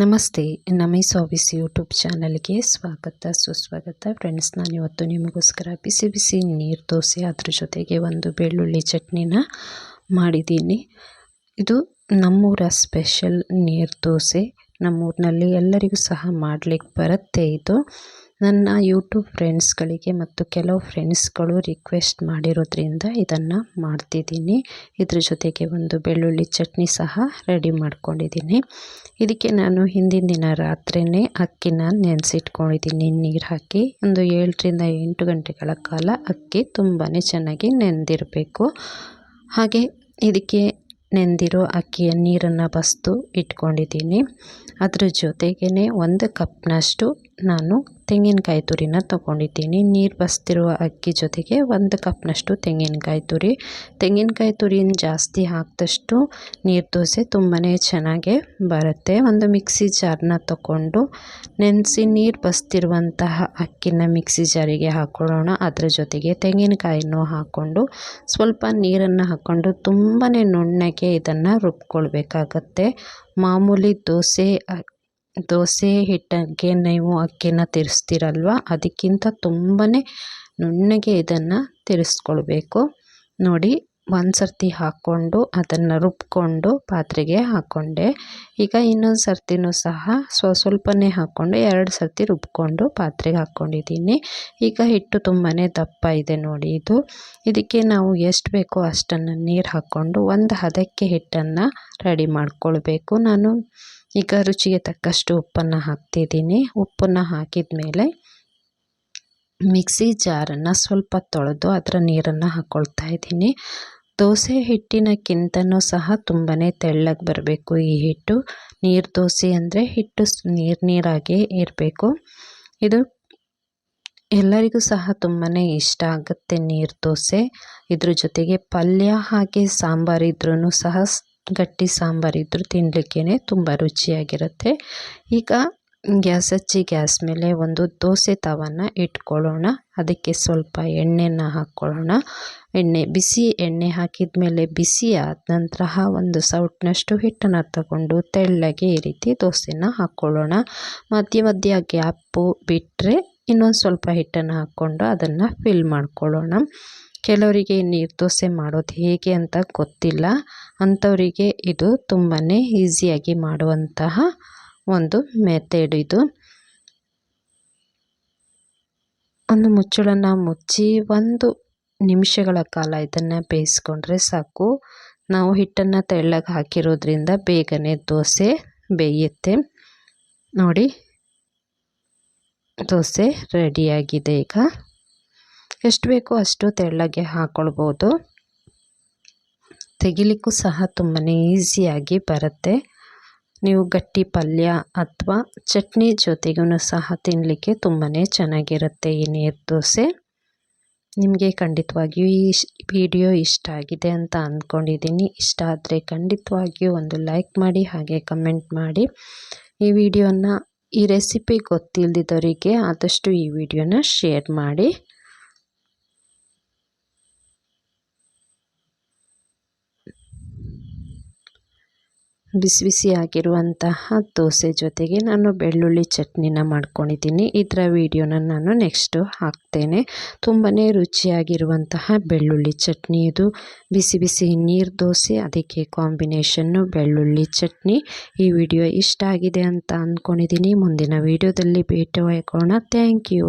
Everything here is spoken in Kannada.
ನಮಸ್ತೆ ನಮೈಸ್ ಆಫೀಸ್ ಯೂಟ್ಯೂಬ್ ಚಾನಲ್ಗೆ ಸ್ವಾಗತ, ಸುಸ್ವಾಗತ. ಫ್ರೆಂಡ್ಸ್, ನಾನು ಇವತ್ತು ನಿಮಗೋಸ್ಕರ ಬಿಸಿ ಬಿಸಿ ನೀರು ದೋಸೆ ಅದ್ರ ಜೊತೆಗೆ ಒಂದು ಬೆಳ್ಳುಳ್ಳಿ ಚಟ್ನಿನ ಮಾಡಿದ್ದೀನಿ. ಇದು ನಮ್ಮೂರ ಸ್ಪೆಷಲ್ ನೀರು ದೋಸೆ. ನಮ್ಮೂರಿನಲ್ಲಿ ಎಲ್ಲರಿಗೂ ಸಹ ಮಾಡಲಿಕ್ಕೆ ಬರುತ್ತೆ ಇದು. ನನ್ನ ಯೂಟ್ಯೂಬ್ ಫ್ರೆಂಡ್ಸ್ಗಳಿಗೆ ಮತ್ತು ಕೆಲವು ಫ್ರೆಂಡ್ಸ್ಗಳು ರಿಕ್ವೆಸ್ಟ್ ಮಾಡಿರೋದ್ರಿಂದ ಇದನ್ನು ಮಾಡ್ತಿದ್ದೀನಿ. ಇದ್ರ ಜೊತೆಗೆ ಒಂದು ಬೆಳ್ಳುಳ್ಳಿ ಚಟ್ನಿ ಸಹ ರೆಡಿ ಮಾಡ್ಕೊಂಡಿದ್ದೀನಿ. ಇದಕ್ಕೆ ನಾನು ಹಿಂದಿನ ದಿನ ರಾತ್ರಿಯೇ ಅಕ್ಕಿನ ನೆನೆಸಿಟ್ಕೊಂಡಿದ್ದೀನಿ. ನೀರು ಹಾಕಿ ಒಂದು ಏಳರಿಂದ ಎಂಟು ಗಂಟೆಗಳ ಕಾಲ ಅಕ್ಕಿ ತುಂಬಾ ಚೆನ್ನಾಗಿ ನೆನೆದಿರಬೇಕು ಹಾಗೆ ಇದಕ್ಕೆ ನೆಂದಿರೋ ಅಕ್ಕಿಯ ನೀರನ್ನು ಬಸಿದು ಇಟ್ಕೊಂಡಿದ್ದೀನಿ. ಅದ್ರ ಜೊತೆಗೇ ಒಂದು ಕಪ್ನಷ್ಟು ನಾನು ತೆಂಗಿನಕಾಯಿ ತುರಿನ ತೊಗೊಂಡಿದ್ದೀನಿ. ನೀರು ಬಸ್ತಿರುವ ಅಕ್ಕಿ ಜೊತೆಗೆ ಒಂದು ಕಪ್ನಷ್ಟು ತೆಂಗಿನಕಾಯಿ ತುರಿ. ತೆಂಗಿನಕಾಯಿ ತುರಿನ ಜಾಸ್ತಿ ಹಾಕಿದಷ್ಟು ನೀರು ದೋಸೆ ತುಂಬಾ ಚೆನ್ನಾಗೆ ಬರುತ್ತೆ. ಒಂದು ಮಿಕ್ಸಿ ಜಾರನ್ನ ತಗೊಂಡು ನೆನೆಸಿ ನೀರು ಬಸ್ತಿರುವಂತಹ ಅಕ್ಕಿನ ಮಿಕ್ಸಿ ಜಾರಿಗೆ ಹಾಕ್ಕೊಳ್ಳೋಣ ಅದರ ಜೊತೆಗೆ ತೆಂಗಿನಕಾಯಿನೂ ಹಾಕ್ಕೊಂಡು ಸ್ವಲ್ಪ ನೀರನ್ನು ಹಾಕ್ಕೊಂಡು ತುಂಬಾ ನುಣ್ಣಗೆ ಇದನ್ನು ರುಬ್ಕೊಳ್ಬೇಕಾಗತ್ತೆ. ಮಾಮೂಲಿ ದೋಸೆ ದೋಸೆ ಹಿಟ್ಟಿಗೆ ನೀವು ಅಕ್ಕಿನ ತಿರ್ಸ್ತೀರಲ್ವ? ಅದಕ್ಕಿಂತ ತುಂಬಾ ನುಣ್ಣಗೆ ಇದನ್ನು ತಿರ್ಸ್ಕೊಳ್ಬೇಕು. ನೋಡಿ ಒಂದು ಸರ್ತಿ ಹಾಕ್ಕೊಂಡು ಅದನ್ನು ರುಬ್ಬಿಕೊಂಡು ಪಾತ್ರೆಗೆ ಹಾಕ್ಕೊಂಡೆ ಈಗ ಇನ್ನೊಂದು ಸರ್ತಿನೂ ಸಹ ಸ್ವ ಸ್ವಲ್ಪನೇ ಹಾಕ್ಕೊಂಡು ಎರಡು ಸರ್ತಿ ರುಬ್ಬಿಕೊಂಡು ಪಾತ್ರೆಗೆ ಹಾಕ್ಕೊಂಡಿದ್ದೀನಿ ಈಗ ಹಿಟ್ಟು ತುಂಬಾ ದಪ್ಪ ಇದೆ ನೋಡಿ ಇದು. ಇದಕ್ಕೆ ನಾವು ಎಷ್ಟು ಬೇಕೋ ಅಷ್ಟನ್ನು ನೀರು ಹಾಕ್ಕೊಂಡು ಒಂದು ಹದಕ್ಕೆ ಹಿಟ್ಟನ್ನು ರೆಡಿ ಮಾಡ್ಕೊಳ್ಬೇಕು. ನಾನು ಈಗ ರುಚಿಗೆ ತಕ್ಕಷ್ಟು ಉಪ್ಪನ್ನು ಹಾಕ್ತಿದ್ದೀನಿ. ಉಪ್ಪನ್ನು ಹಾಕಿದ ಮೇಲೆ ಮಿಕ್ಸಿ ಜಾರನ್ನು ಸ್ವಲ್ಪ ತೊಳೆದು ಅದರ ನೀರನ್ನು ಹಾಕ್ಕೊಳ್ತಾ ಇದ್ದೀನಿ. ದೋಸೆ ಹಿಟ್ಟಿನಕ್ಕಿಂತನೂ ಸಹ ತುಂಬಾ ತೆಳ್ಳಗೆ ಬರಬೇಕು ಈ ಹಿಟ್ಟು. ನೀರು ದೋಸೆ ಅಂದರೆ ಹಿಟ್ಟು ನೀರು ನೀರಾಗೇ ಇರಬೇಕು. ಇದು ಎಲ್ಲರಿಗೂ ಸಹ ತುಂಬಾ ಇಷ್ಟ ಆಗುತ್ತೆ ನೀರು ದೋಸೆ. ಇದ್ರ ಜೊತೆಗೆ ಪಲ್ಯ ಹಾಗೆ ಸಾಂಬಾರು ಇದ್ರೂ ಸಹ ಗಟ್ಟಿ ಸಾಂಬಾರಿದ್ರೂ ತಿನ್ನಲಿಕ್ಕೇ ತುಂಬ ರುಚಿಯಾಗಿರುತ್ತೆ. ಈಗ ಗ್ಯಾಸ್, ಹಚ್ಚಿ ಗ್ಯಾಸ್ ಮೇಲೆ ಒಂದು ದೋಸೆ ತವನ ಇಟ್ಕೊಳ್ಳೋಣ. ಅದಕ್ಕೆ ಸ್ವಲ್ಪ ಎಣ್ಣೆನ ಹಾಕ್ಕೊಳ್ಳೋಣ ಎಣ್ಣೆ, ಬಿಸಿ ಎಣ್ಣೆ ಹಾಕಿದ ಮೇಲೆ ಬಿಸಿ ಆದ ನಂತರ ಒಂದು ಸೌಟ್ನಷ್ಟು ಹಿಟ್ಟನ್ನು ತಗೊಂಡು ತೆಳ್ಳಗೆ ಈ ರೀತಿ ದೋಸೆನ ಹಾಕ್ಕೊಳ್ಳೋಣ ಮಧ್ಯ ಮಧ್ಯ ಗ್ಯಾಪು ಬಿಟ್ಟರೆ ಇನ್ನೊಂದು ಸ್ವಲ್ಪ ಹಿಟ್ಟನ್ನು ಹಾಕ್ಕೊಂಡು ಅದನ್ನು ಫಿಲ್ ಮಾಡ್ಕೊಳ್ಳೋಣ. ಕೆಲವರಿಗೆ ನೀರು ದೋಸೆ ಮಾಡೋದು ಹೇಗೆ ಅಂತ ಗೊತ್ತಿಲ್ಲ. ಅಂಥವರಿಗೆ ಇದು ತುಂಬಾ ಈಸಿಯಾಗಿ ಮಾಡುವಂತಹ ಒಂದು ಮೆಥಡ್ ಇದು ಒಂದು ಮುಚ್ಚಳನ ಮುಚ್ಚಿ ಒಂದು ನಿಮಿಷಗಳ ಕಾಲ ಇದನ್ನು ಬೇಯಿಸ್ಕೊಂಡ್ರೆ ಸಾಕು. ನಾವು ಹಿಟ್ಟನ್ನು ತೆಳ್ಳಗೆ ಹಾಕಿರೋದ್ರಿಂದ ಬೇಗನೆ ದೋಸೆ ಬೇಯುತ್ತೆ. ನೋಡಿ, ದೋಸೆ ರೆಡಿಯಾಗಿದೆ ಈಗ. ಎಷ್ಟು ಬೇಕೋ ಅಷ್ಟು ತೆಳ್ಳಗೆ ಹಾಕ್ಕೊಳ್ಬೋದು ತೆಗಿಲಿಕ್ಕೂ ಸಹ ತುಂಬಾ ಈಸಿಯಾಗಿ ಬರುತ್ತೆ. ನೀವು ಗಟ್ಟಿ ಪಲ್ಯ ಅಥವಾ ಚಟ್ನಿ ಜೊತೆಗೂ ಸಹ ತಿನ್ನಲಿಕ್ಕೆ ತುಂಬಾ ಚೆನ್ನಾಗಿರುತ್ತೆ ಈ ನೀರು ದೋಸೆ. ನಿಮಗೆ ಖಂಡಿತವಾಗಿಯೂ ಈ ವಿಡಿಯೋ ಇಷ್ಟ ಆಗಿದೆ ಅಂತ ಅಂದ್ಕೊಂಡಿದ್ದೀನಿ ಇಷ್ಟ ಆದರೆ ಖಂಡಿತವಾಗಿಯೂ ಒಂದು ಲೈಕ್ ಮಾಡಿ, ಹಾಗೆ ಕಮೆಂಟ್ ಮಾಡಿ. ಈ ವಿಡಿಯೋನ, ಈ ರೆಸಿಪಿ ಗೊತ್ತಿಲ್ಲದಿದ್ದವರಿಗೆ ಆದಷ್ಟು ಈ ವಿಡಿಯೋನ ಶೇರ್ ಮಾಡಿ. ಬಿಸಿ ಬಿಸಿ ಆಗಿರುವಂತಹ ದೋಸೆ ಜೊತೆಗೆ ನಾನು ಬೆಳ್ಳುಳ್ಳಿ ಚಟ್ನಿನ ಮಾಡ್ಕೊಂಡಿದ್ದೀನಿ. ಇದರ ವೀಡಿಯೋನ ನಾನು ನೆಕ್ಸ್ಟು ಹಾಕ್ತೇನೆ. ತುಂಬಾ ರುಚಿಯಾಗಿರುವಂತಹ ಬೆಳ್ಳುಳ್ಳಿ ಚಟ್ನಿ ಇದು. ಬಿಸಿ ಬಿಸಿ ನೀರು ದೋಸೆ, ಅದಕ್ಕೆ ಕಾಂಬಿನೇಷನ್ನು ಬೆಳ್ಳುಳ್ಳಿ ಚಟ್ನಿ. ಈ ವಿಡಿಯೋ ಇಷ್ಟ ಆಗಿದೆ ಅಂತ ಅಂದ್ಕೊಂಡಿದ್ದೀನಿ ಮುಂದಿನ ವೀಡಿಯೋದಲ್ಲಿ ಭೇಟಿ ಹಾಕೋಣ ಥ್ಯಾಂಕ್ ಯು.